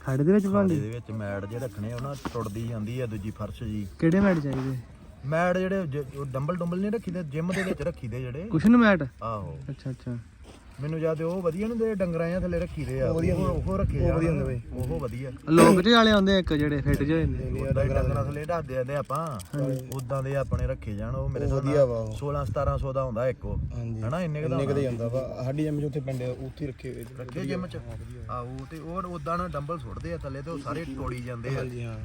ਖਾੜੇ ਦੇ ਵਿੱਚ ਖਾੜੇ ਦੇ ਵਿੱਚ ਮੈਟ ਜੇ ਰੱਖਣੇ ਉਹਨਾਂ ਟੁੱਟਦੀ ਜਾਂਦੀ ਆ ਦੂਜੀ ਫਰਸ਼ ਜੀ। ਕਿਹੜੇ ਮੈਟ ਚਾਹੀਦੇ? ਮੈਟ ਜਿਹੜੇ ਜ- ਉਹ ਡੰਬਲ ਡੰਬਲ ਨਹੀਂ ਰੱਖੀਦੇ ਜਿਮ ਦੇ ਵਿੱਚ ਰੱਖੀਦੇ ਜਿਹੜੇ। Cushion mat? ਆਹੋ। ਅੱਛਾ ਅੱਛਾ। ਮੈਨੂੰ ਜਦ ਉਹ ਵਧੀਆ ਨਹੀਂ ਦੇ ਡੰਗਰਾਂ ਜਾਂ ਥੱਲੇ ਰੱਖੀਦੇ ਆ। ਉਹ ਉਹ ਰੱਖੇ ਉਹ ਵਧੀਆ। ਹੁੰਦੇ ਉਹ ਵਧੀਆ। ਲੋਕ ਜਿਹੇ ਵਾਲੇ ਆਉਂਦੇ ਇੱਕ ਜਿਹੜੇ ਫਿੱਟ ਜਿਹੇ ਹੁੰਦੇ ਉਦਾਂ ਹੀ ਡੰਗਰਾਂ ਥੱਲੇ ਢਾਦੇ ਆਂਦੇ ਆਪਾਂ। ਉਦਾਂ ਦੇ ਆਪਣੇ ਰੱਖੇ ਜਾਣ ਉਹ ਮੇਰੇ ਹਿਸਾਬ ਨਾਲ ਵਧੀਆ ਵਾ ਉਹ। 16 1700 ਦਾ ਹੁੰਦਾ ਇੱਕ ਉਹ। ਹਾਂਜੀ। ਹਨਾ ਇੰਨੇ ਕੁ ਦਾ ਇੰਨੇ ਕਦੇ ਹੁੰਦਾ। ਜਾਂਦਾ ਵਾ। ਸਾਡੀ ਜਿਮ ਚ ਉੱਥੇ ਪਿੰਡ ਆ, ਉੱਥੇ ਹੀ ਰੱਖੇ ਹੋਏ। ਰੱਖੇ ਜਿਮ ਚ। ਆਹੋ ਤੇ ਉਹ ਉਦਾਂ ਨਾ ਡੰਬਲ ਸੁੱਟਦੇ ਆ ਥੱਲੇ ਤੇ ਉਹ ਸਾਰੇ ਤੋੜੀ ਜਾਂਦੇ ਆ। ਹਾਂਜੀ ਹਾਂ।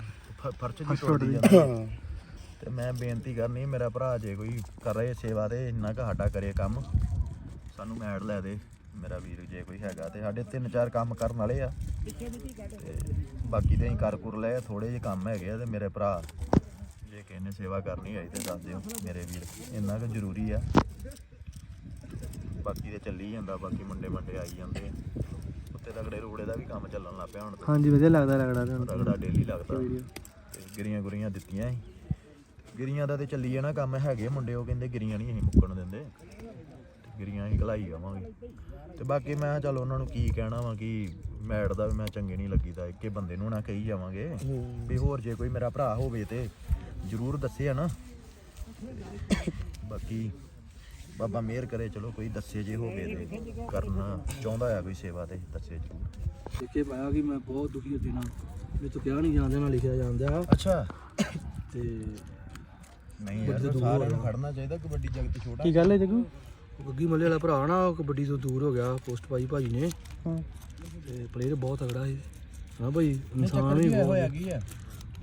ਫ- ਫਰਸ਼ ਦੀ ਤੋੜੀ ਜਾਂਦੇ ਆ। ਹਾਂ। ਤੇ ਮੈਂ ਬੇਨਤੀ ਕਰਨੀ ਮੇਰਾ ਭਰਾ ਜੇ ਕੋਈ ਕਰ ਰਹੇ ਸੇਵਾ ਤੇ ਇੰਨਾ ਕੁ ਸਾਡਾ ਕਰੇ ਕੰਮ ਸਾਨੂੰ ਮੈਡ ਲੈ ਦੇ ਮੇਰਾ ਵੀਰ ਜੇ ਕੋਈ ਹੈਗਾ ਤੇ ਸਾਡੇ ਤਿੰਨ ਚਾਰ ਕੰਮ ਕਰਨ ਵਾਲੇ ਆ। ਤੇ ਬਾਕੀ ਤੇ ਅਸੀਂ ਕਰ ਕੁਰ ਲਏ ਥੋੜੇ ਜਿਹੇ ਕੰਮ ਹੈਗੇ ਆ ਤੇ ਮੇਰੇ ਭਰਾ ਜੇ ਕਿਸੇ ਨੇ ਸੇਵਾ ਕਰਨੀ ਹੋਈ ਤੇ ਦੱਸ ਦਿਓ ਮੇਰੇ ਵੀਰ ਇੰਨਾ ਕੁ ਜ਼ਰੂਰੀ ਆ। ਬਾਕੀ ਤੇ ਚੱਲੀ ਜਾਂਦਾ ਬਾਕੀ ਮੁੰਡੇ ਮੰਡੇ ਆਈ ਜਾਂਦੇ ਆ। ਉੱਤੇ ਤਗੜੇ ਰੂੜੇ ਦਾ ਵੀ ਕੰਮ ਚੱਲਣ ਲੱਗ ਪਿਆ ਹੁਣ ਤਾਂ। ਹਾਂਜੀ ਵਧੀਆ ਲੱਗਦਾ ਰਗੜਾ ਤੇ ਰਗੜਾ ਡੇਲੀ ਲੱਗਦਾ। ਤੇ ਗਿਰੀਆਂ ਗੁਰੀਆਂ ਦਿੱਤੀਆਂ ਸੀ। ਗਿਰੀਆਂ ਦਾ ਤੇ ਚੱਲੀ ਜਾਣਾ ਕੰਮ ਹੈਗੇ ਮੁੰਡੇ ਉਹ ਕਹਿੰਦੇ ਗਿਰੀਆਂ ਨਹੀਂ ਅਸੀਂ ਮੁੱਕਣ ਦਿੰਦੇ। ਗਿਰੀਆਂ ਹੀ ਘਲਾਈ ਜਾਵਾਂਗੇ। ਤੇ ਬਾਕੀ ਮੈਂ ਚੱਲ ਉਹਨਾਂ ਨੂੰ ਕੀ ਕਹਿਣਾ ਵਾ ਕਿ ਮੈਡ ਦਾ ਵੀ ਮੈਂ ਚੰਗੇ ਨਹੀਂ ਲੱਗੀਦਾ ਇੱਕੇ ਬੰਦੇ ਨੂੰ ਨਾ ਕਹੀ ਜਾਵਾਂਗੇ। ਵੀ ਹੋਰ ਜੇ ਕੋਈ ਮੇਰਾ ਭਰਾ ਹੋਵੇ ਤੇ ਜਰੂਰ ਦੱਸਿਆ ਨਾ। ਬਾਕੀ ਬਾਬਾ ਮਿਹਰ ਕਰੇ ਚਲੋ ਕੋਈ ਦੱਸੇ ਜੇ ਹੋਵੇ ਤੇ ਕਰਨਾ ਚਾਹੁੰਦਾ ਆ ਕੋਈ ਸੇਵਾ ਤੇ ਦੱਸੇ ਜਰੂਰ। ਦੇਖੇ ਪਾਇਆ ਕਿ ਮੈਂ ਬਹੁਤ ਦੁਖੀ ਹਾਂ ਦਿਨਾਂ ਮੇਰੇ ਤੋਂ ਕਿਹਾ ਨਹੀਂ ਜਾਂਦੇ ਨਾਲ ਲਿਖਿਆ ਜਾਂਦਾ। ਅੱਛਾ। ਤੇ ਨਹੀਂ ਯਾਰ ਸਾਰਿਆਂ ਨੂੰ ਖੜਨਾ ਚਾਹੀਦਾ ਕਬੱਡੀ ਜਗਤ ਛੋਟਾ। ਕੀ ਗੱਲ ਹੈ ਜਗੂ? ਗੱਗੀ ਮੱਲੇ ਵਾਲਾ ਭਰਾ ਨਾ ਉਹ ਕਬੱਡੀ ਤੋਂ ਦੂਰ ਹੋ ਗਿਆ ਪੋਸਟ ਪਾਈ ਭਾਜੀ ਨੇ। ਹਾਂ। ਤੇ ਪਲੇਅਰ ਬਹੁਤ ਤਗੜਾ ਸੀ। ਹਾਂ ਭਾਈ ਇਨਸਾਨ ਵੀ ਬਹੁਤ ਹੋਇਆ ਕੀ ਆ?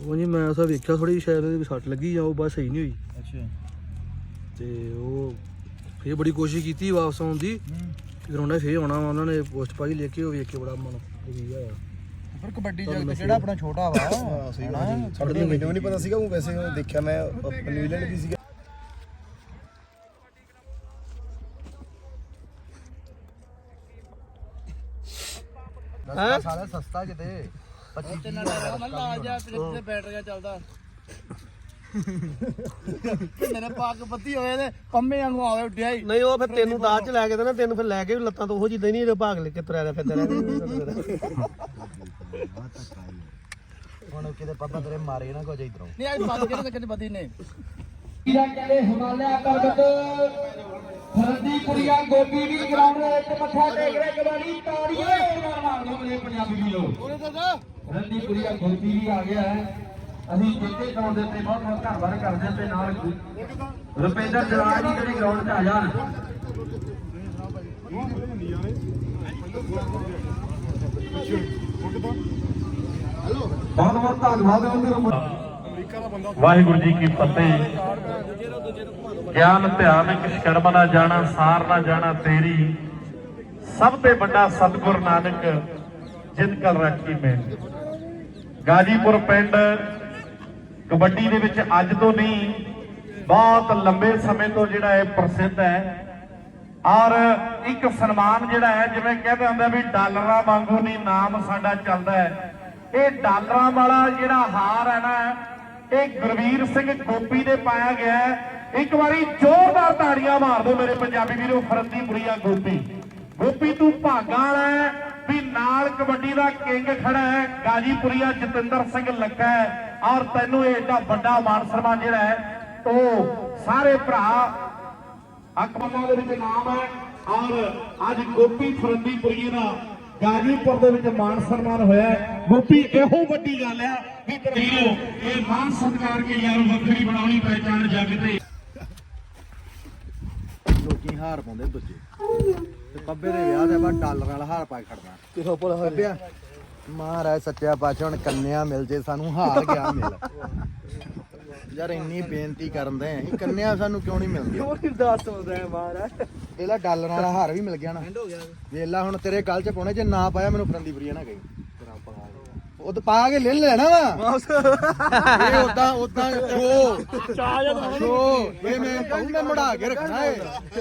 ਉਹ ਜੀ ਮੈਂ ਉਸਾ ਵੇਖਿਆ ਥੋੜੀ ਸ਼ਾਇਦ ਉਹਦੇ ਵੀ ਸੱਟ ਲੱਗੀ ਆ ਉਹ ਬਸ ਸਹੀ ਨਹੀਂ ਹੋਈ। ਅੱਛਾ। ਤੇ ਉਹ ਫੇਰ ਬੜੀ ਕੋਸ਼ਿਸ਼ ਕੀਤੀ ਵਾਪਸ ਆਉਣ ਦੀ। ਗਰਾਉਂਡਾ ਫੇਰ ਆਉਣਾ ਉਹਨਾਂ ਨੇ ਪੋਸਟ ਪਾਈ ਲੈ ਕੇ ਉਹ ਵੇਖ ਕੇ ਬੜਾ ਮਨ ਦੁਖੀ ਹੋਇਆ। ਪਰ ਕਬੱਡੀ ਜਗਤ ਕਿਹੜਾ ਆਪਣਾ ਛੋਟਾ ਵਾ ਹਾਂ ਸਹੀ ਗੱਲ ਜੀ। ਸਾਡੇ ਨੂੰ ਮੈਨੂੰ ਨਹੀਂ ਪਤਾ ਸੀਗਾ ਉਹ ਵੈਸੇ ਉਹ ਦੇਖਿਆ ਮੈਂ ਨਿਊਜ਼ੀਲੈਂਡ ਵੀ ਸੀਗਾ। ਹਾਂ? ਸਾਲਾ ਸਸਤਾ ਕਿਤੇ। 25 ਤੇ ਨਾਲ ਲਾਲ ਜਿਹਾ ਤੇ ਬੈਟਰੀਆ ਚੱਲਦਾ। ਮੇਰੇ ਪੱਗ ਬੱਤੀ ਹੋਏ ਤੇ ਪੰਮੇ ਵਾਂਗੂ ਆਵੇ ਉੱਡਿਆ ਹੀ। ਨਹੀਂ ਉਹ ਫਿਰ ਤੈਨੂੰ ਦਾਜ ਚ ਲੈ ਕੇ ਦੇਣਾ ਤੈਨੂੰ ਫਿਰ ਲੈ ਕੇ ਵੀ ਲੱਤਾਂ ਤੋਂ ਉਹ ਜਿੱਦਾਂ ਨਹੀਂ ਇਹਦੇ ਭਾਗ ਲੈ ਕੇ ਤੁਰਿਆ ਰਿਹਾ ਫਿਰਦਾ ਰਿਹਾ। ਹੁਣ ਕਿਤੇ ਪਾਪਾ ਤੇਰੇ ਮਾਰੇ ਨਾ ਕੁਝ ਇਧਰੋਂ। ਨਹੀਂ ਅੱਜ ਪੱਗ ਕਿਹਨੇ ਕਿਤੇ ਬੱਦੀ ਨੇ। ਵੀਰਾਂ ਕਹਿੰਦੇ ਹਿਮਾਲਿਆ ਪਰਬਤ ਸਰਦੀ ਕੁੜੀਆਂ ਗੋਪੀ ਵੀ ਗਰਾਊਂਡ ਦੇ ਵਿੱਚ ਮੱਥਾ ਟੇਕ ਰਹੇ ਕਬਾੜੀ ਤਾੜੀਆਂ ਨਾਲ ਮਾਰਦੇ ਮੇਰੇ ਪੰਜਾਬੀ ਵੀਰੋ। ਰੰਦੀ ਕੁੜੀਆਂ ਗੋਪੀ ਵੀ ਆ ਗਿਆ ਹੈ। ਅਸੀਂ ਜਿੱਤੇ ਗਰਾਊਂਡ ਦੇ ਉੱਤੇ ਬਹੁਤ ਬਹੁਤ ਧੰਨਵਾਦ ਕਰਦੇ ਹਾਂ ਤੇ ਨਾਲ ਰੁਪਿੰਦਰ ਜਰਾਜ ਜੀ ਜਿਹੜੇ ਗਰਾਊਂਡ 'ਚ ਆ ਜਾਣ। ਬਹੁਤ ਬਹੁਤ ਧੰਨਵਾਦ ਉਹਨਾਂ ਵਾਹਿਗੁਰੂ ਜੀ ਕੀ ਫਤਿਹ। ਗਿਆਨ, ਧਿਆਨ ਕਿਛ ਨਾ ਜਾਣਾ, ਸਾਰ ਨਾ ਜਾਣਾ ਤੇਰੀ। ਸਭ ਤੇ ਵੱਡਾ ਸਤਿਗੁਰ ਨਾਨਕ ਜਿਨ ਕਲ ਰਾਖੀ ਮੈਂ ਗਾਜੀਪੁਰ ਪਿੰਡ ਕਬੱਡੀ ਦੇ ਵਿੱਚ ਅੱਜ ਤੋਂ ਨਹੀਂ, ਬਹੁਤ ਲੰਬੇ ਸਮੇਂ ਤੋਂ ਜਿਹੜਾ ਇਹ ਪ੍ਰਸਿੱਧ ਹੈ। ਔਰ ਇੱਕ ਸਨਮਾਨ ਜਿਹੜਾ ਹੈ, ਜਿਵੇਂ ਕਹਿੰਦੇ ਹੁੰਦੇ ਆ ਵੀ ਡਾਲਰਾਂ ਵਾਂਗੂ ਨਹੀਂ, ਨਾਮ ਸਾਡਾ ਚੱਲਦਾ ਹੈ। ਇਹ ਡਾਲਰਾਂ ਵਾਲਾ ਜਿਹੜਾ ਹਾਰ ਹੈ ਨਾ, ਇਹ ਗੁਰਵੀਰ ਸਿੰਘ ਗੋਪੀ ਦੇ ਪਾਇਆ ਗਿਆ ਹੈ। ਇੱਕ ਵਾਰੀ ਜ਼ੋਰਦਾਰ ਤਾੜੀਆਂ ਮਾਰ ਦਿਓ ਮੇਰੇ ਪੰਜਾਬੀ ਵੀਰੋ ਫਰੰਦੀਪੁਰੀਆ ਗੋਪੀ। ਗੋਪੀ ਤੂੰ ਭਾਗਾਂ ਵਾਲਾ ਹੈ, ਵੀ ਨਾਲ ਕਬੱਡੀ ਦਾ ਕਿੰਗ ਖੜਾ ਹੈ, ਗਾਜੀਪੁਰੀਆ ਜਤਿੰਦਰ ਸਿੰਘ ਲੱਗਾ ਹੈ। ਔਰ ਤੈਨੂੰ ਇਹ ਏਡਾ ਵੱਡਾ ਮਾਨ ਸਨਮਾਨ ਜਿਹੜਾ ਹੈ, ਉਹ ਸਾਰੇ ਭਰਾ ਅਕਬਰਾਂ ਦੇ ਵਿੱਚ ਨਾਮ ਹੈ ਔਰ ਅੱਜ ਗੋਪੀ ਫਰੰਦੀਪੁਰੀਏ ਦਾ ਗਾਜੀਪੁਰ ਦੇ ਵਿੱਚ ਮਾਨ ਸਨਮਾਨ ਹੋਇਆ ਹੈ। ਗੋਪੀ ਇਹੋ ਵੱਡੀ ਗੱਲ ਆ ਵੀ ਤੇਰੀਓ ਇਹ ਮਾਨ ਸਤਿਕਾਰ ਕੇ ਯਾਰ ਵੱਖਰੀ ਬਣਾਉਣੀ ਪਹਿਚਾਨ ਜੱਗ ਤੇ। ਲੋਕੀ ਹਾਰ ਪਾਉਂਦੇ ਦੂਜੇ ਤੇ ਕੱਬੇ ਦੇ ਵਿਆਹ ਦੇ ਬਾਅਦ ਡਾਲਰ ਵਾਲਾ ਹਾਰ ਪਾ ਕੇ ਖੜਨਾ ਕਿਥੋਂ ਭਲਾ ਕੱਬਿਆ ਮਹਾਰਾਜ ਸੱਚਾ ਪਾਤਸ਼ਾਹ ਹੁਣ ਕੰਨਿਆ ਮਿਲ ਜੇ ਸਾਨੂੰ ਹਾਰ ਗਿਆ ਮਿਲ। ਯਾਰ ਇੰਨੀ ਬੇਨਤੀ ਕਰਨ ਦੇ ਅਸੀਂ ਕੰਨਿਆ ਸਾਨੂੰ ਕਿਉਂ ਨਹੀਂ ਮਿਲਦੀ? ਉਹ ਦੱਸ ਹੁੰਦਾ ਹੈ ਮਹਾਰਾਜ? ਇਹਲਾ ਡਾਲਰ ਵਾਲਾ ਹਾਰ ਵੀ ਮਿਲ ਗਿਆ ਨਾ। ਵੇਲਾ ਹੁਣ ਤੇਰੇ ਕੱਲ ਚ ਪਾਉਣੇ ਜੇ ਨਾ ਪਾਇਆ ਮੈਨੂੰ ਫਰੰਦੀਪੁਰੀਆ ਨਾ ਗਈ। ਉਹ ਤਾਂ ਪਾ ਕੇ ਲੈ ਲੈਣਾ ਵਾ। ਇਹ ਉਦਾਂ ਉਦਾਂ ਸ਼ੋ ਸ਼ੋ ਇਹ ਮੈਂ ਕਹੂੰ ਮੈਂ ਮੜਾ ਕੇ ਰੱਖਣਾ ਏ।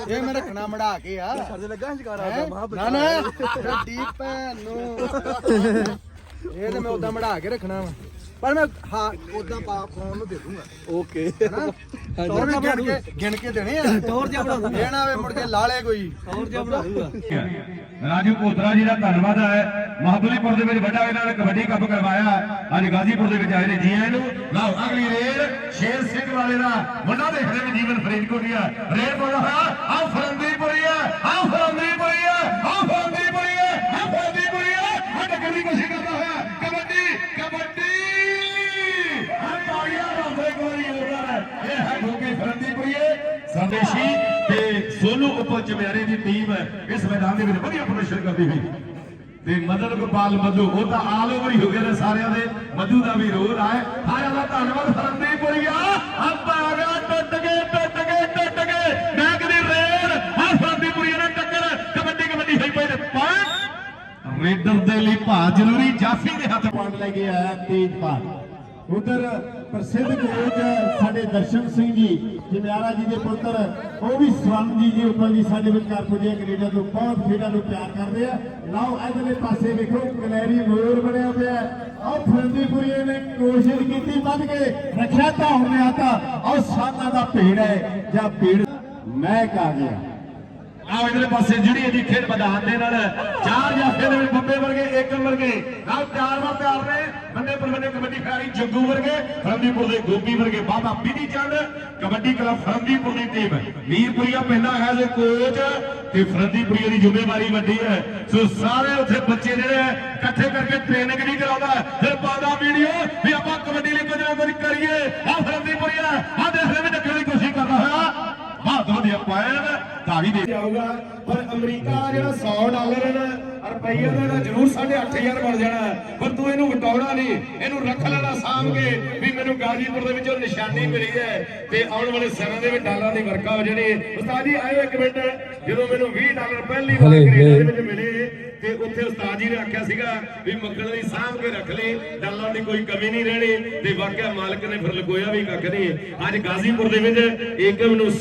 ਇਹ ਮੈਂ ਰੱਖਣਾ ਮੜਾ ਕੇ ਆ। ਸਾਡੇ ਲੱਗਾ ਸ਼ਿਕਾਰਾ ਹੈਂ? ਨਾ ਨਾ। ਭੈਣ ਨੂੰ। ਇਹ ਤੇ ਮੈਂ ਉਦਾਂ ਮੜਾ ਕੇ ਰੱਖਣਾ ਵਾ। ਪਰ ਮੈਂ ਹਾਂ ਉਦਾਂ ਪਾ ਫੋਨ ਨੂੰ ਦੇ ਦੂੰਗਾ। ਓਕੇ। ਤੋਰ ਵੀ ਗਿਣ ਕੇ ਗਿਣ ਕੇ ਦੇਣੇ ਆ। ਟੌਰ ਜਿਹਾ ਬਣਾ ਦੂੰਗਾ। ਨਾ ਵੇ ਮੁੜ ਕੇ ਲਾਲੇ ਕੋਈ। ਟੌਰ ਜਿਹਾ ਬਣਾ ਦੂੰਗਾ। ਰਾਜੂ ਕੋਤਰਾ ਜੀ ਦਾ ਧੰਨਵਾਦ ਹੈ। ਮਹਾਬਲੀਪੁਰ ਦੇ ਵਿੱਚ ਵੱਡਾ ਇਹਨਾਂ ਨੇ ਕਬੱਡੀ ਕੱਪ ਕਰਵਾਇਆ। ਅੱਜ ਗਾਜ਼ੀਪੁਰ ਦੇ ਵਿੱਚ ਆਏ ਨੇ ਜੀ ਆਇਆਂ ਨੂੰ। ਲਓ ਅਗਲੀ ਰੇਡ ਸ਼ੇਰ ਸਿੰਘ ਵਾਲੇ ਦਾ ਮੁੰਡਾ ਦੇ ਖੜੇ ਨੇ ਜੀਵਨ ਫਰੀਦਕੋਟੀਆ ਰੇਡ ਬੋਲਾ ਹੋਇਆ ਆਹ ਫਰੰਦੀਪੁਰੀਆ ਆਹ ਫਰੰਦੀਪੁਰੀਆ ਆਹ ਫਰੰਦੀਪੁਰੀਆ ਆਹ ਫਰੰਦੀਪੁਰੀਆ ਆਹ ਟੱਕਰ ਦੀ ਕੋਸ਼ਿਸ਼ ਕਰਦਾ ਹੋਇਆ ਕਬੱਡੀ ਕਬੱਡੀ ਆਹ ਤਾੜੀਆਂ ਬੰਦੇ ਕੋਲੀ ਹੋਣਾ ਹੈ ਇਹ ਹੈ ਗੋਪੀ ਫਰੰਦੀਪੁਰੀਏ ਸੰਦੇਸ਼ੀ ਤੇ ਸੋਨੂ ਉਪਰ ਚਮਿਆਰੇ ਦੀ ਟੀਮ ਇਸ ਮੈਦਾਨ ਦੇ ਵਿੱਚ ਵਧੀਆ ਪ੍ਰਦਰਸ਼ਨ ਕਰਦੀ ਹੋਈ। ਤੇ ਮਦਨ ਗੋਪਾਲ ਮਧੂ, ਉਹ ਤਾਂ ਆਲ ਓਵਰ ਹੀ ਹੋ ਗਏ ਨੇ ਸਾਰਿਆਂ ਦੇ। ਮਧੂ ਦਾ ਵੀ ਰੋਲ ਹੈ ਸਾਰਿਆਂ ਦਾ ਧੰਨਵਾਦ ਫਰੰਦੀਪੁਰੀਆ ਹੱਥ ਆ ਗਿਆ, ਟੁੱਟ ਗਏ ਟੁੱਟ ਗਏ ਟੁੱਟ ਗਏ। ਮੈਕ ਦੀ ਰੇਡ ਆ ਫਰੰਦੀਪੁਰੀਆ ਨਾਲ ਟੱਕਰ, ਕਬੱਡੀ ਕਬੱਡੀ ਹੋਈ ਪਈ ਨੇ ਪਰ ਰੇਡਰ ਦੇ ਲਈ ਭਾ ਜ਼ਰੂਰੀ, ਜਾਫੀ ਦੇ ਹੱਥ ਪਾਣ ਲੈ ਕੇ ਆਇਆ ਤੇਜਪਾਲ ਉਧਰ ਪ੍ਰਸਿੱਧ ਕੋਚ ਸਾਡੇ ਦਰਸ਼ਨ ਸਿੰਘ ਜੀ ਜਮਿਆਰਾ ਜੀ ਦੇ ਪੁੱਤਰ, ਉਹ ਵੀ ਸਵਰਨ ਜੀ ਜੀ ਉੱਪਰ ਵੀ ਸਾਡੇ ਵਿਚਕਾਰ ਪੁੱਜੇ, ਕੈਨੇਡਾ ਤੋਂ ਬਹੁਤ ਖੇਡਾਂ ਨੂੰ ਪਿਆਰ ਕਰਦੇ ਆ। ਲਓ, ਇਧਰਲੇ ਪਾਸੇ ਵੇਖੋ, ਕਲੈਰੀ ਮੋਰ ਬਣਿਆ ਪਿਆ ਆਹ ਫਰੰਦੀਪੁਰੀਏ ਨੇ ਕੋਸ਼ਿਸ਼ ਕੀਤੀ ਵੱਧ ਕੇ, ਰੱਖਿਆ ਤਾਂ ਹੁੰਦੇ ਆ ਤਾਂ ਆਹ ਸਾਨਾ ਦਾ ਭੇੜ ਹੈ ਜਾਂ ਭੇੜ ਮੈਂ ਕਾ ਗਿਆ। ਆਹ ਇਧਰਲੇ ਪਾਸੇ ਜਿਹੜੀ ਇਹਦੀ ਖੇਡ ਮੈਦਾਨ ਦੇ ਨਾਲ ਚਾਰ ਜਾਫੇ ਦੇ ਵਿੱਚ ਬੰਬੇ ਵਰਗੇ ਏਕਮ ਵਰਗੇ। ਨਾਲ ਚਾਰ ਵਾਰ ਪਿਆਰ ਨੇ। ਬੰਦੇ ਪਰ ਕਬੱਡੀ ਖਿਡਾਰੀ ਜੱਗੂ ਵਰਗੇ ਫਰੰਦੀਪੁਰ ਦੇ ਗੋਪੀ ਵਰਗੇ। ਬਾਬਾ ਬਿਧੀ ਚੰਦ ਕਬੱਡੀ ਕਲੱਬ ਫਰੰਦੀਪੁਰ ਦੀ ਟੀਮ। ਮੀਰਪੁਰੀਆ ਪਹਿਲਾ ਹੈ ਜੇ ਕੋਚ ਤੇ ਫਰੰਦੀਪੁਰੀਆ ਦੀ ਜ਼ਿੰਮੇਵਾਰੀ ਵੱਡੀ ਹੈ। ਸੋ ਸਾਰੇ ਉੱਥੇ ਬੱਚੇ ਜਿਹੜੇ ਆ, ਇਕੱਠੇ ਕਰਕੇ ਟ੍ਰੇਨਿੰਗ ਨਹੀਂ ਕਰਾਉਂਦਾ ਫਿਰ ਪਾਉਂਦਾ ਵੀਡੀਓ ਵੀ ਆਪਾਂ ਕਬੱਡੀ ਲਈ ਕੁਝ ਨਾ ਕੁਝ ਕਰੀਏ ਆ ਫਰੰਦੀਪੁਰੀਆ ਆ ਦੇਖ ਲੈ ਵੀ ਟੱਕਰ ਦੀ ਕੋਸ਼ਿਸ਼ ਕਰਦਾ ਹੋਇਆ ਬਹੁਤ ਵਧੀਆ ਪਾਇਨ ਧਾਰੀ ਦੇ। ਜਾਊਗਾ। ਪਰ ਅਮਰੀਕਾ ਜਿਹੜਾ 100 ਡਾਲਰ ਹੈ ਨਾ ਰੁਪਈਆ ਦਾ ਜ਼ਰੂਰ 8500 ਬਣ ਜਾਣਾ। ਪਰ ਤੂੰ ਇਹਨੂੰ ਵਟਾਉਣਾ ਨਹੀਂ। ਇਹਨੂੰ ਰੱਖ ਲੈਣਾ ਸਾਂਭ ਕੇ ਵੀ ਮੈਨੂੰ ਗਾਜ਼ੀਪੁਰ ਦੇ ਵਿੱਚੋਂ ਨਿਸ਼ਾਨੀ ਮਿਲੀ ਹੈ ਤੇ ਆਉਣ ਵਾਲੇ ਸਮੇਂ ਦੇ ਵਿੱਚ ਡਾਲਰਾਂ ਦੀ ਵਰਕਾ ਹੋ ਜਾਣੀ। ਉਸਤਾਦ ਜੀ ਆਇਓ ਇੱਕ ਮਿੰਟ। ਜਦੋਂ ਮੈਨੂੰ 20 ਡਾਲਰ ਪਹਿਲੀ ਵਾਰ ਕੈਨੇਡਾ ਦੇ ਵਿੱਚ ਮਿਲੇ ਤੇ ਉੱਥੇ ਉਸਤਾਦ ਜੀ ਨੇ ਆਖਿਆ ਸੀਗਾ ਵੀ ਮੱਕੜ ਦੀ ਸਾਂਭ ਕੇ ਰੱਖ ਲਈ ਡਾਲਰਾਂ ਦੀ ਕੋਈ ਕਮੀ ਨਹੀਂ ਰਹਿਣੀ। ਤੇ ਵਾਕਿਆ ਮਾਲਕ ਨੇ ਫਿਰ ਲਗੋਇਆ ਵੀ ਕੱਖ ਨਹੀਂ। ਅੱਜ ਗਾਜ਼ੀਪੁਰ ਦੇ ਵਿੱਚ ਏਕਮ ਨੂੰ